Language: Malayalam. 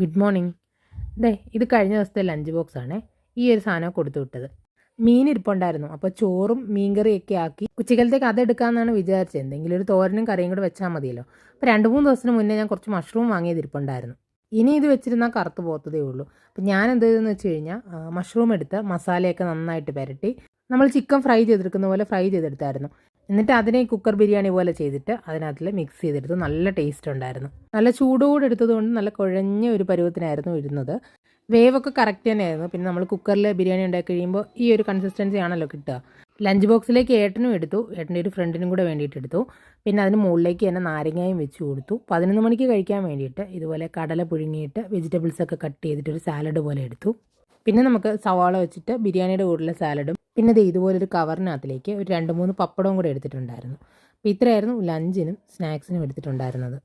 Good morning. ദേ ഇത് കഴിഞ്ഞ ദിവസത്തെ ലഞ്ച് ബോക്സ് ആണ്. ഈ ഒരു സാധനം കൊടുത്തു വിട്ടത്. മീൻ ഇരിപ്പുണ്ടായിരുന്നു. അപ്പോൾ ചോറും മീൻകറിയൊക്കെ ആക്കി ഉച്ചക്കലത്തേക്ക് അത് എടുക്കാമെന്നാണ് വിചാരിച്ചത്. എന്തെങ്കിലും ഒരു തോരനും കറിയും കൂടെ വെച്ചാൽ മതിയല്ലോ. അപ്പോൾ രണ്ട് മൂന്ന് ദിവസത്തിന് മുന്നേ ഞാൻ കുറച്ച് മഷ്റൂം വാങ്ങിയത് ഇരിപ്പുണ്ടായിരുന്നു. ഇനി ഇത് വെച്ചിരുന്നാൽ കറുത്ത് പോത്തതേ ഉള്ളൂ. അപ്പോൾ ഞാൻ എന്ത് ചെയ്തെന്ന് വെച്ച് കഴിഞ്ഞാൽ മഷ്റൂം എടുത്ത് മസാലയൊക്കെ നന്നായിട്ട് പുരട്ടി. നമ്മൾ ചിക്കൻ ഫ്രൈ ചെയ്തെടുക്കുന്ന പോലെ ഫ്രൈ ചെയ്തെടുത്തായിരുന്നു. എന്നിട്ട് അതിനെ കുക്കർ ബിരിയാണി പോലെ ചെയ്തിട്ട് അതിനകത്തിൽ മിക്സ് ചെയ്തെടുത്ത് നല്ല ടേസ്റ്റ് ഉണ്ടായിരുന്നു. നല്ല ചൂടോടെ എടുത്തതുകൊണ്ട് നല്ല കുഴഞ്ഞ ഒരു പരുവത്തിനായിരുന്നു ഇരുന്നത്. വേവൊക്കെ കറക്റ്റ് തന്നെയായിരുന്നു. പിന്നെ നമ്മൾ കുക്കറിൽ ബിരിയാണി ഉണ്ടാക്കി കഴിയുമ്പോൾ ഈ ഒരു കൺസിസ്റ്റൻസി ആണല്ലോ കിട്ടുക. ലഞ്ച് ബോക്സിലേക്ക് ഏട്ടനും എടുത്തു. ഏട്ടന്റെ ഒരു ഫ്രണ്ടിനും കൂടെ വേണ്ടിയിട്ട് എടുത്തു. പിന്നെ അതിന് മുകളിലേക്ക് തന്നെ നാരങ്ങയും വെച്ച് കൊടുത്തു. പതിനൊന്ന് മണിക്ക് കഴിക്കാൻ വേണ്ടിയിട്ട് ഇതുപോലെ കടല പുഴുങ്ങിയിട്ട് വെജിറ്റബിൾസൊക്കെ കട്ട് ചെയ്തിട്ട് ഒരു സാലഡ് പോലെ എടുത്തു. പിന്നെ നമുക്ക് സവാള വെച്ചിട്ട് ബിരിയാണിയുടെ കൂടെയുള്ള സാലഡും പിന്നെ ഇത് ഇതുപോലൊരു കവറിനകത്തിലേക്ക് ഒരു രണ്ട് മൂന്ന് പപ്പടവും കൂടെ എടുത്തിട്ടുണ്ടായിരുന്നു. അപ്പോൾ ഇത്രയായിരുന്നു ലഞ്ചിനും സ്നാക്സിനും എടുത്തിട്ടുണ്ടായിരുന്നത്.